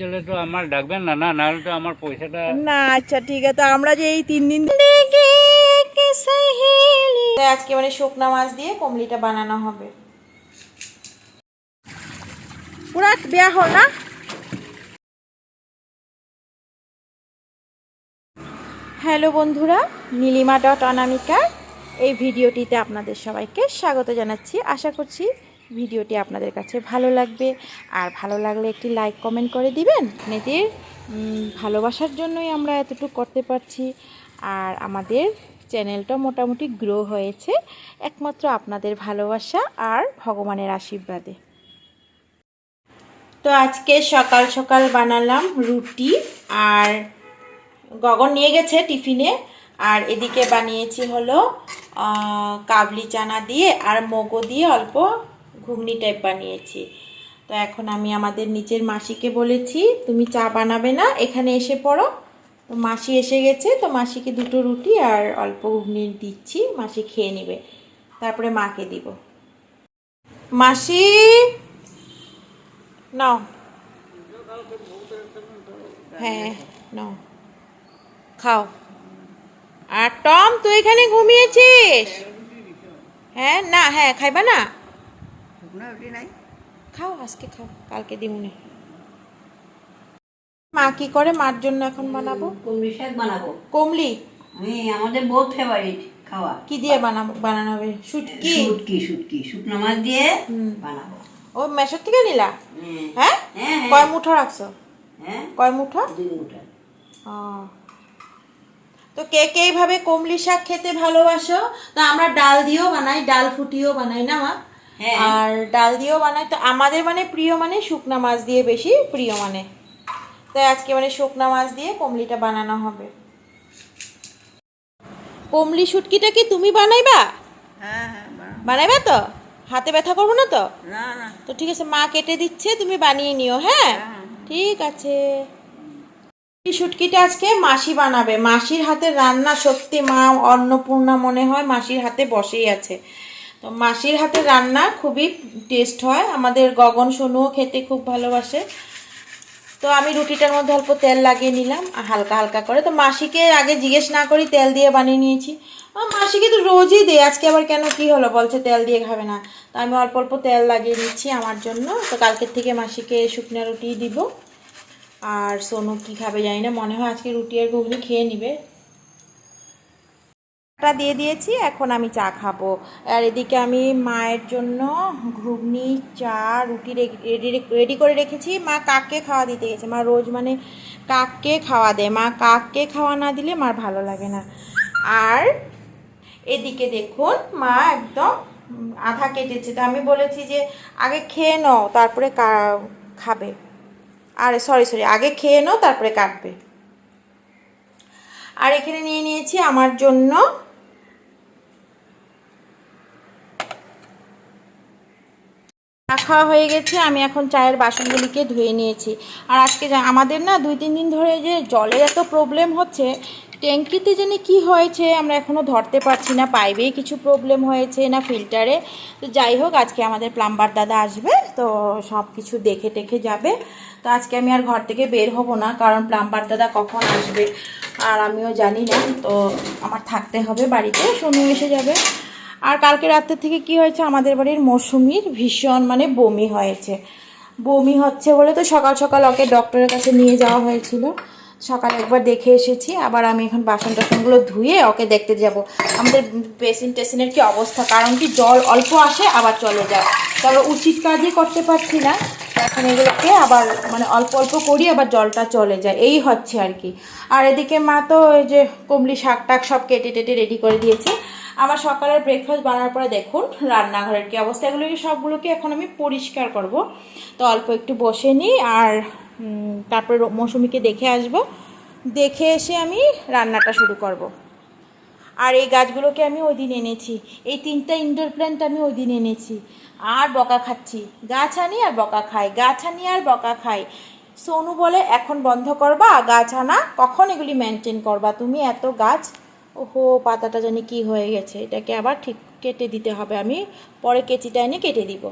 চলে তো আমার ডাকবেন না না নাহলে তো আমার পয়সাটা না আচ্ছা ঠিক আছে। তো আমরা যে এই তিন দিন আজকে মানে শুকনা মাছ দিয়ে কমলিটা বানানো হবে। পুরা দেয়া হল না? হ্যালো বন্ধুরা নীলিমা ডট অনামিকার এই ভিডিওটিতে আপনাদের সবাইকে স্বাগত জানাচ্ছি। আশা করছি ভিডিওটি আপনাদের কাছে ভালো লাগবে। আর ভালো লাগলে একটি লাইক কমেন্ট করে দিবেন। মেয়েদের ভালোবাসার জন্যই আমরা এতটুকু করতে পারছি। আর আমাদের চ্যানেলটা মোটামুটি গ্রো হয়েছে। একমাত্র আপনাদের ভালোবাসা আর ভগবানের আশীর্বাদে। তো আজকে সকাল সকাল বানালাম রুটি আর গগন নিয়ে গেছে টিফিনে। আর এদিকে বানিয়েছি হলো কাবলি চানা দিয়ে আর মোগো দিয়ে অল্প ঘুগনি টাইপ বানিয়েছি। তো এখন আমি আমাদের নিচের মাসিকে বলেছি, তুমি চা বানাবে না, এখানে এসে পড়ো। তো মাসি এসে গেছে, তো মাসিকে দুটো রুটি আর অল্প ঘুগনি দিচ্ছি, মাসি খেয়ে নেবে। তারপরে মাকে দিব। মাসি! নাও। হ্যাঁ নাও। খাও। আর টম, তুই এখানে ঘুমিয়েছিস? হ্যাঁ না হ্যাঁ খাইবা না? খাও আজকে খাও কালকে দিমুনে মা কি করে? মার জন্য এখন বানাবো? কুমড়ি শাক বানাবো। কমলি আমাদের বহুত ফেভারিট খাওয়া। কি দিয়ে বানাবো বানানো হবে? শুটকি? শুটকি শুটকি শুকনো মাছ দিয়ে বানাবো। ও মেশোর থেকে নিলা? হ্যাঁ। হ্যাঁ? হ্যাঁ কয় মুঠো রাখছো? হ্যাঁ? কয় মুঠো? দুই মুঠা। ও। তো কে কে এইভাবে কমলি শাক খেতে ভালোবাসো? তা আমরা ডাল দিয়েও বানাই ডাল ফুটিয়েও বানাই না মা? হ্যাঁ। আর ডাল দিয়েও বানাই তো আমাদের মানে প্রিয় মানে শুকনা মাছ দিয়ে বেশি প্রিয় মানে। তাই আজকে মানে শুকনা মাছ দিয়ে কমলিটা বানানো হবে। কমলি শুটকিটা কি তুমি বানাইবা? হ্যাঁ হ্যাঁ বানাইবা তো? হাতে ব্যথা করব না তো? না না। তো ঠিক আছে মা কেটে দিচ্ছে তুমি বানিয়ে নিও হ্যাঁ? ঠিক আছে। এই শুটকিটা আজকে মাসি বানাবে। মাসির হাতে রান্না সত্যি মা অন্নপূর্ণা মনে হয় মাসির হাতে বসেই আছে। তো মাসির হাতে রান্না খুবই টেস্ট হয়। আমাদের গগন সোনুও খেতে খুব ভালোবাসে। তো আমি রুটিটার মধ্যে অল্প তেল লাগিয়ে নিলাম হালকা হালকা করে। তো মাসিকে আগে জিজ্ঞেস না করি, তেল দিয়ে বানিয়ে নিয়েছি। মাসিকে তো রোজই দেয় আজকে আবার কেন, কি হলো? বলছে তেল দিয়ে খাবে না। তো আমি অল্প অল্প তেল লাগিয়ে নিচ্ছি আমার জন্য। তো কালকের থেকে মাসিকে শুকনো রুটি দিব। আর সোনু কি খাবে জানি না, মনে হয় আজকে রুটি আর ঘুগনি খেয়ে নিবে। টা দিয়ে দিয়েছি, এখন আমি চা খাব। আর এদিকে আমি মায়ের জন্য ঘুগনি, চা, রুটি রেডি করে রেখেছি। মা কাককে খাওয়া দিতে গেছে। মা রোজ মানে কাককে খাওয়া দেয়। মা কাককে খাওয়া না দিলে মার ভালো লাগে না। আর এদিকে দেখুন, মা একদম আধা কেটেছে। তো আমি বলেছি যে, আগে খেয়ে নাও, তারপরে খাবে। আর সরি সরি আগে খেয়ে নাও, তারপরে কাটবে। আর এখানে নিয়ে নিয়েছি আমার জন্য খাওয়া হয়ে গেছে, আমি এখন চায়ের বাসনগুলিকে ধুয়ে নিয়েছি। আর আজকে আমাদের না দুই তিন দিন ধরে যে জলের এত প্রবলেম হচ্ছে, ট্যাঙ্কিতে জানি কি হয়েছে আমরা এখনও ধরতে পারছি না পাইপেই কিছু প্রবলেম হয়েছে না ফিল্টারে তো যাই হোক, আজকে আমাদের প্লাম্বার দাদা আসবে, তো সব কিছু দেখে টেখে যাবে। তো আজকে আমি আর ঘর থেকে বের হব না, কারণ প্লাম্বার দাদা কখন আসবে আর আমিও জানি না। তো আমার থাকতে হবে বাড়িতে, সোনু এসে যাবে। আর কালকে রাত্রে থেকে কি হয়েছে? আমাদের বাড়ির মৌসুমির ভীষণ মানে বমি হয়েছে। বমি হচ্ছে বলে তো সকাল সকাল ওকে ডক্টরের কাছে নিয়ে যাওয়া হয়েছিল। সকালে একবার দেখে এসেছি, আবার আমি এখন বাসন টাসনগুলো ধুয়ে ওকে দেখতে যাব। আমাদের পেশেন্ট টেশনের কি অবস্থা? কারণ কি জল অল্প আসে, আবার চলে যায়। তারপর উচিত কাজই করতে পারছি না। এখন এগুলোকে আবার মানে অল্প অল্প করি, আবার জলটা চলে যায়। এই হচ্ছে আর কি। আর এদিকে মা তো ওই যে কমলি শাক টাক সব কেটে টেটে রেডি করে দিয়েছে। আমার সকালের ব্রেকফাস্ট বানানোর পরে দেখুন, রান্নাঘরের কি অবস্থা? এগুলোকে সবগুলোকে এখন আমি পরিষ্কার করব। তো অল্প একটু বসে নিই, আর তারপরে মৌসুমীকে দেখে আসব। দেখে এসে আমি রান্নাটা শুরু করব। আর এই গাছগুলোকে আমি ওই দিন এনেছি। এই তিনটা ইনডোর প্ল্যান্ট আমি ওই দিন এনেছি। আর বকা খাচ্ছি। গাছ আনি আর বকা খাই। গাছ আনি আর বকা খাই। সোনু বলে, এখন বন্ধ করবা, গাছ আনা। কখন এগুলি মেনটেন করবা? তুমি এত গাছ? ওহো, পাতাটা জানি কি হয়ে গেছে। এটাকে আবার ঠিক কেটে দিতে হবে। আমি পরে কেচিটা এনে কেটে দিব।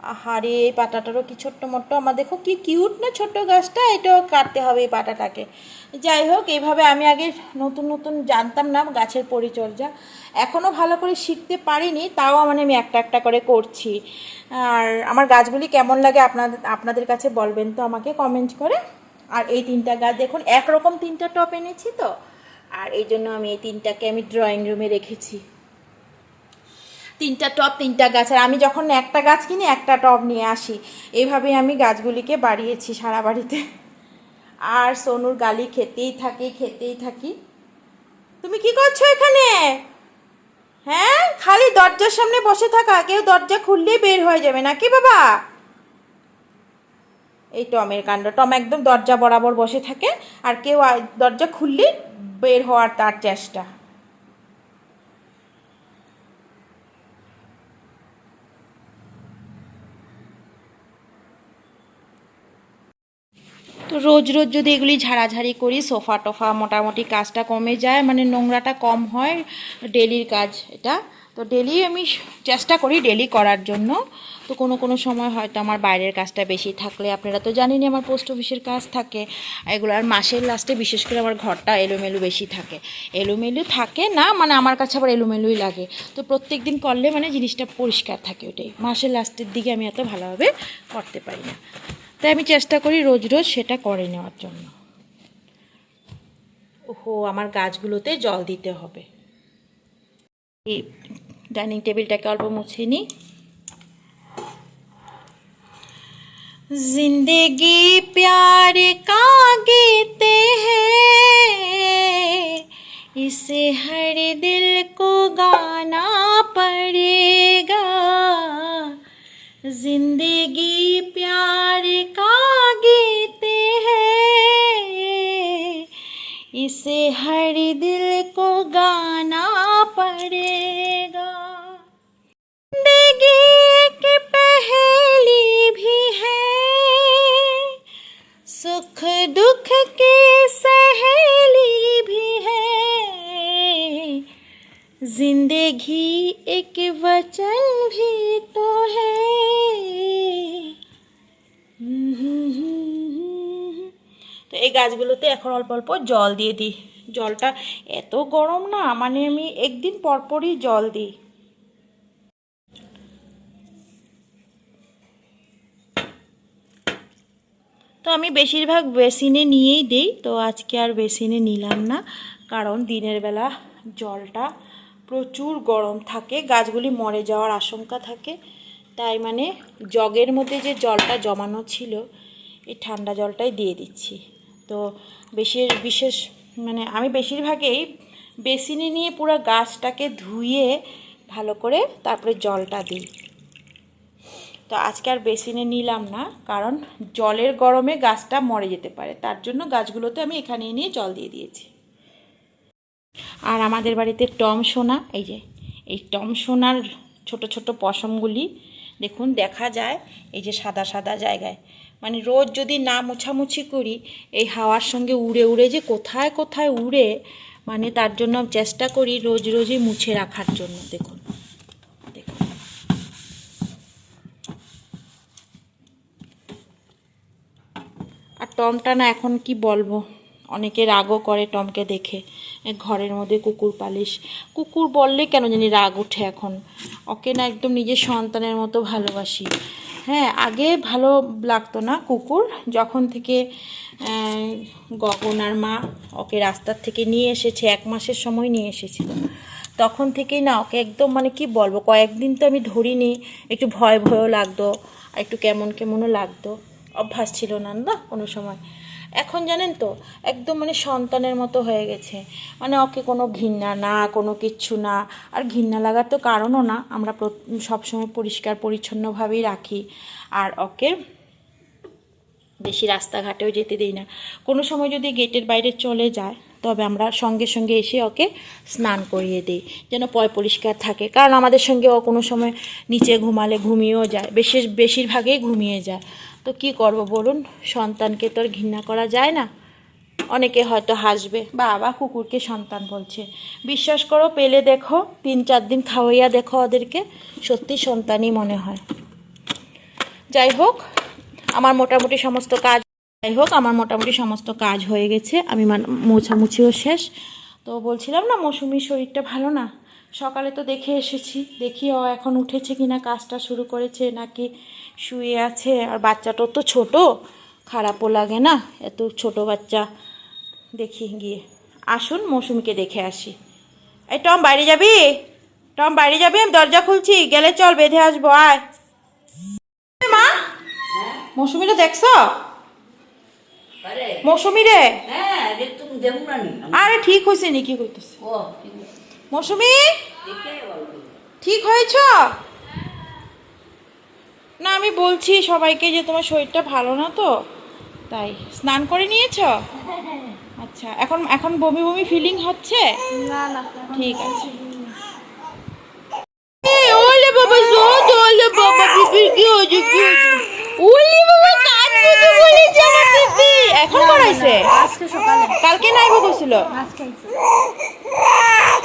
আহারে, এই পাতাটারও কি ছোট্ট মোট্ট? আমার দেখো কি কিউট না ছোট্ট গাছটা? এটাও কাটতে হবে এই পাতাটাকে। যাই হোক, এইভাবে আমি আগে নতুন নতুন জানতাম না গাছের পরিচর্যা। এখনও ভালো করে শিখতে পারিনি, তাও মানে আমি একটা একটা করে করছি। আর আমার গাছগুলি কেমন লাগে আপনাদের আপনাদের কাছে বলবেন তো আমাকে কমেন্ট করে। আর এই তিনটা গাছ দেখুন, একরকম তিনটা টপ এনেছি তো। আর এই জন্য আমি এই তিনটাকে আমি ড্রয়িং রুমে রেখেছি। তিনটা টব তিনটা গাছ। আর আমি যখন একটা গাছ কিনি, একটা টব নিয়ে আসি। এইভাবেই আমি গাছগুলিকে বাড়িয়েছি সারা বাড়িতে। আর সোনুর গালি খেতেই থাকি খেতেই থাকি। তুমি কি করছ এখানে? হ্যাঁ? খালি দরজার সামনে বসে থাকা। কেউ দরজা খুললেই বের হয়ে যাবে নাকি বাবা? এই টমের কাণ্ড। টম একদম দরজা বরাবর বসে থাকে। আর কেউ দরজা খুললেই বের হওয়ার তার চেষ্টা। রোজ রোজ যদি এগুলি ঝাড়াঝাড়ি করি, সোফা টোফা মোটামুটি কাজটা কমে যায় মানে নোংরাটা কম হয় ডেলির কাজ এটা। তো ডেলি আমি চেষ্টা করি ডেলি করার জন্য। তো কোনো কোনো সময় হয়তো আমার বাইরের কাজটা বেশি থাকলে, আপনারা তো জানেনই আমার পোস্ট অফিসের কাজ থাকে। এগুলো আর মাসের লাস্টে বিশেষ করে আমার ঘরটা এলোমেলো বেশি থাকে। এলোমেলো থাকে না মানে আমার কাছে আবার এলোমেলোই লাগে। তো প্রত্যেক দিন করলে মানে জিনিসটা পরিষ্কার থাকে ওটাই। মাসের লাস্টের দিকে আমি এত ভালোভাবে করতে পারি না। তাই আমি চেষ্টা করি রোজ রোজ সেটা করে নেওয়ার জন্য ওহো আমার গাছগুলোতে জল দিতে হবে এই ডাইনিং টেবিলটাকে অল্প মুছে নিই जिंदगी प्यार का गीत है इसे हर दिल को गाना पड़ेगा जिंदगी इसे हर दिल को गाना पड़ेगा। ज़िंदगी एक पहेली भी है। सुख दुख की सहेली भी है। ज़िंदगी एक গাছগুলোতে এখন অল্প অল্প জল দিয়ে দিই। জলটা এত গরম না মানে আমি একদিন পরপরই জল দিই। তো আমি বেশিরভাগ বেসিনে নিয়েই দিই, তো আজকে আর বেসিনে নিলাম না, কারণ দিনের বেলা জলটা প্রচুর গরম থাকে, গাছগুলি মরে যাওয়ার আশঙ্কা থাকে। তাই মানে জগের মধ্যে যে জলটা জমানো ছিল, এই ঠান্ডা জলটাই দিয়ে দিচ্ছি। তো বেশি বিশেষ মানে আমি বেশিরভাগেই বেসিনে নিয়ে পুরো গাছটাকে ধুয়ে ভালো করে তারপরে জলটা দিই। তো আজকে আর বেসিনে নিলাম না, কারণ জলের গরমে গাছটা মরে যেতে পারে। তার জন্য গাছগুলোতে আমি এখানে নিয়ে জল দিয়ে দিয়েছি। আর আমাদের বাড়িতে টম সোনা, এই যে, এই টম সোনার ছোট ছোট পশমগুলি, দেখুন, দেখা যায়, এই যে সাদা সাদা জায়গায়। মানে রোজ যদি না মোছামুছি করি, এই হাওয়ার সঙ্গে উড়ে উড়ে যে কোথায় কোথায় উড়ে মানে তার জন্য চেষ্টা করি রোজ রোজই মুছে রাখার জন্য। দেখুন দেখুন। আর টমটা না এখন কি বলব? অনেকে রাগও করে টমকে দেখে। ঘরের মধ্যে কুকুর পালিশ। কুকুর বললে কেন জানি রাগ ওঠে এখন। ওকে না একদম নিজের সন্তানের মতো ভালোবাসি। হ্যাঁ আগে ভালো লাগতো না কুকুর। যখন থেকে গগন আর মা ওকে রাস্তার থেকে নিয়ে এসেছে, এক মাসের সময় নিয়ে এসেছিল। তখন থেকেই না ওকে একদম মানে কি বলব, কয়েকদিন তো আমি ধরিনি, একটু ভয় ভয়ও লাগতো একটু কেমন কেমনও লাগতো। অভ্যাস ছিল না না, কোনো সময়। এখন জানেন তো, একদম মানে সন্তানের মতো হয়ে গেছে। মানে ওকে কোনো ঘৃণা না, কোনো কিচ্ছু না। আর ঘৃণা লাগার তো কারণও না, আমরা সবসময় পরিষ্কার পরিচ্ছন্নভাবেই রাখি। আর ওকে বেশি রাস্তাঘাটেও যেতে দিই না। কোনো সময় যদি গেটের বাইরে চলে যায়, তবে আমরা সঙ্গে সঙ্গে এসে ওকে স্নান করিয়ে দিই, যেন পয় পরিষ্কার থাকে। কারণ আমাদের সঙ্গে ও কোনো সময় নিচে ঘুমালে ঘুমিয়েও যায় বেশি বেশিরভাগেই ঘুমিয়ে যায়। তো কি করব বলুন? সন্তানকে তো আর ঘৃণা করা যায় না। অনেকে হয়তো হাসবে, বাবা কুকুরকে সন্তান বলছে। বিশ্বাস করো, পেলে দেখো, তিন চার দিন খাওয়াইয়া দেখো ওদেরকে। সত্যি সন্তানই মনে হয়। যাই হোক, আমার মোটামুটি সমস্ত কাজ যাই হোক, আমার মোটামুটি সমস্ত কাজ হয়ে গেছে। আমি মোছামুছিও শেষ। তো বলছিলাম না, মৌসুমির শরীরটা ভালো না? সকালে তো দেখে এসেছি। দেখি ও এখন উঠেছে কিনা কাজটা শুরু করেছে নাকি শুয়ে আছে। আর বাচ্চাটাও তো ছোট খারাপও লাগে না। এত ছোট বাচ্চা দেখি গিয়ে। আসুন মৌসুমিকে দেখে আসি। এই টম বাইরে যাবি? টম বাইরে যাবি? আমি দরজা খুলছি। গেলে চল বেঁধে আসব আয়। মা মৌসুমিরে দেখছ? মৌসুমি রে হ্যাঁ নি আরে ঠিক হয়েছে নি কি মৌসুমি? ঠিক হয়েছ? না আমি বলছি সবাইকে যে তোমার শরীরটা ভালো না তো তাই স্নান করে নিয়েছ? আচ্ছা এখন এখন বমি বমি ফিলিং হচ্ছে? না না ঠিক আছে। ওলে বাবা জোদ, ওলে বাবা, পিপির কি হয়েছে, কি হয়েছে? ওলে বাবা, কাঁদছে তো বলেছে আমার পিপি। এখন করাইছে? আজকে সকালে। কালকে নাইব খাইছি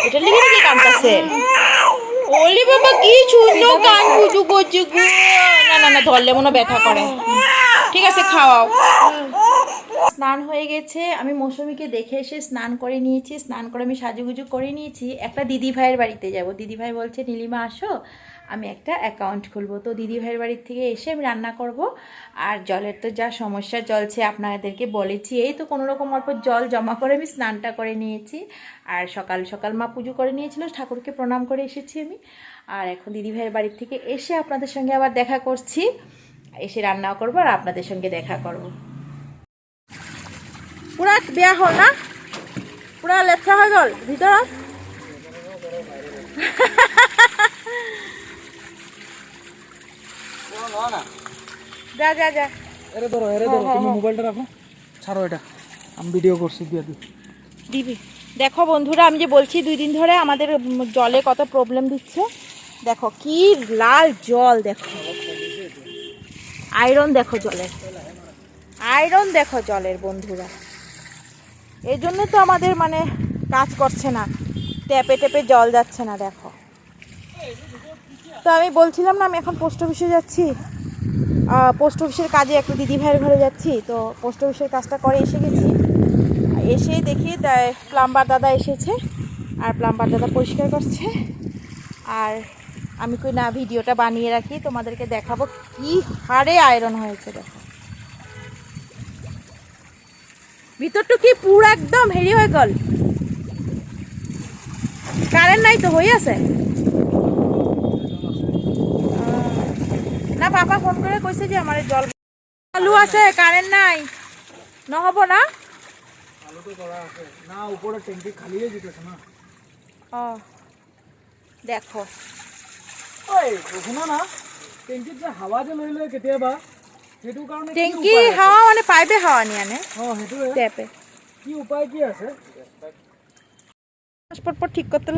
এটার লিগে নাকি কাঁদতেছে ওলে বাবা কি সুন্দর কান কুচু করছে গো। না না না ধরলে মনে ব্যথা করে। ঠিক আছে খাওয়াও। স্নান হয়ে গেছে আমি মৌসুমিকে দেখে এসে স্নান করে নিয়েছি স্নান করে আমি সাজুগুজু করে নিয়েছি। একটা দিদি ভাইয়ের বাড়িতে যাব। দিদি ভাই বলছে নীলিমা আসো। আমি একটা অ্যাকাউন্ট খুলবো। তো দিদি ভাইয়ের বাড়ির থেকে এসে আমি রান্না করব। আর জলের তো যা সমস্যা চলছে আপনাদেরকে বলেছি। এই তো কোনো রকম অল্প জল জমা করে আমি স্নানটা করে নিয়েছি। আর সকাল সকাল মা পুজো করে নিয়েছিল, ঠাকুরকে প্রণাম করে এসেছি আমি। আর এখন দিদি ভাইয়ের বাড়ির থেকে এসে আপনাদের সঙ্গে আবার দেখা করছি। এসে রান্নাও করব আর আপনাদের সঙ্গে দেখা করব। পুরা বেয়া হল না? পুরা লেথা হয়ে গল? ভিতৰত যা যা যা। এরে ধরো এরে ধরো তুমি মোবাইলটা রাখো। ছাড়ো এটা। আমি ভিডিও করছি দিয়ে দিই। দিবি। দেখো বন্ধুরা আমি যে বলছি দুই দিন ধরে আমাদের জলে কত প্রবলেম দিচ্ছে। দেখো কি লাল জল দেখো। আয়রন দেখো জলের আয়রন দেখো জলের বন্ধুরা। এই জন্য তো আমাদের মানে কাজ করছে না। ট্যাপে ট্যাপে জল যাচ্ছে না দেখো। তো আমি বলছিলাম না, আমি এখন পোস্ট অফিসে যাচ্ছি। পোস্ট অফিসের কাজে একটু দিদি ভাইয়ের ঘরে যাচ্ছি। তো পোস্ট অফিসের কাজটা করে এসে গেছি। এসে দেখি প্লাম্বার দাদা এসেছে আর প্লাম্বার দাদা পরিষ্কার করছে। আর আমি কই, না, ভিডিওটা বানিয়ে রাখি। তোমাদেরকে দেখাবো কি হারে আয়রন হয়েছে, দেখো। ভিতরটা কি পুরো একদম হেরি হয়ে গেল। কারেন্ট নাই তো হয়ে আছে? পাপা ফোন করে কইছে যে আমার জল চালু আছে কারেন্ট নাই। নহব না? না উপরে ট্যাঙ্কি খালি হয়ে যেতেছে না। ও দেখো। ওই শুনো না ট্যাঙ্কিত যে হাৱা যে লৈ লয় কেতিয়াবা সেইটো কাৰণে কি টেংকি উপায় আছে? হাওয়া মানে পাইপে হাওয়া নিয়ে আনে। অ সেইটোৱে ট্যাপে। কি উপায় কি আছে? পর ঠিক করতে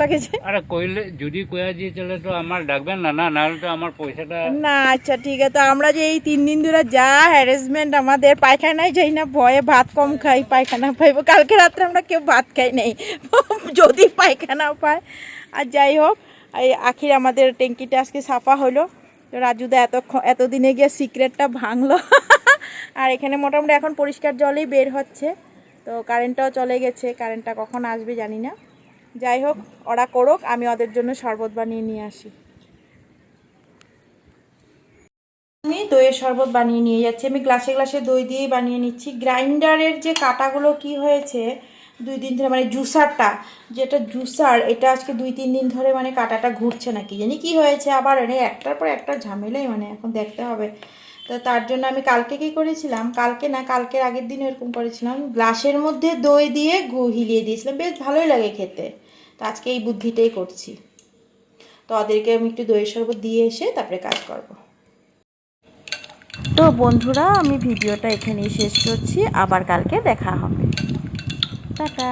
আরে কইলে যদি কয়া দিয়ে চলে তো আমার ডাকবেন না না নাহলে তো আমার পয়সাটা না আচ্ছা ঠিক আছে। আমরা যে এই তিন দিন ধরে যা হ্যারাসমেন্ট আমাদের পায়খানায় যাই না ভয়ে ভাত কম খাই পায়খানা পাইবো। কালকে রাত্রে আমরা কেউ ভাত খাই নাই। যদি পায়খানা পায়। আর যাই হোক এই আখির আমাদের ট্যাঙ্কিটা আজকে সাফা হলো। তো রাজুদা এত এতদিনে গিয়ে সিক্রেটটা ভাঙলো। আর এখানে মোটামুটি এখন পরিষ্কার জলেই বের হচ্ছে। তো কারেন্টটাও চলে গেছে। কারেন্টটা কখন আসবে জানি না। যাই হোক, ওরা করুক, আমি ওদের জন্য শরবত বানিয়ে নিয়ে আসি। আমি দইয়ের শরবত বানিয়ে নিয়ে যাচ্ছি। আমি গ্লাসে গ্লাসে দই দিয়েই বানিয়ে নিচ্ছি। গ্রাইন্ডারের যে কাটাগুলো কি হয়েছে, দুই দিন ধরে মানে জুসারটা, যেটা জুসার, এটা আজকে দুই, তিন দিন ধরে মানে কাটাটা ঘুরছে না কি জানি। কি হয়েছে আবার এনে একটার পর একটা ঝামেলাই মানে এখন দেখতে হবে। তো তার জন্য আমি কালকে কি করেছিলাম, কালকে না, কালকের আগের দিন এরকম করেছিলাম। গ্লাসের মধ্যে দই দিয়ে ঘু হিলিয়ে দিয়েছিলাম। বেশ ভালোই লাগে খেতে। আজকে এই বুদ্ধিটাই করছি। তো ওদেরকে আমি একটু দইয়ের শরবত দিয়ে এসে তারপরে কাজ করব। তো বন্ধুরা, আমি ভিডিওটা এখানেই শেষ করছি। আবার কালকে দেখা হবে। টাটা।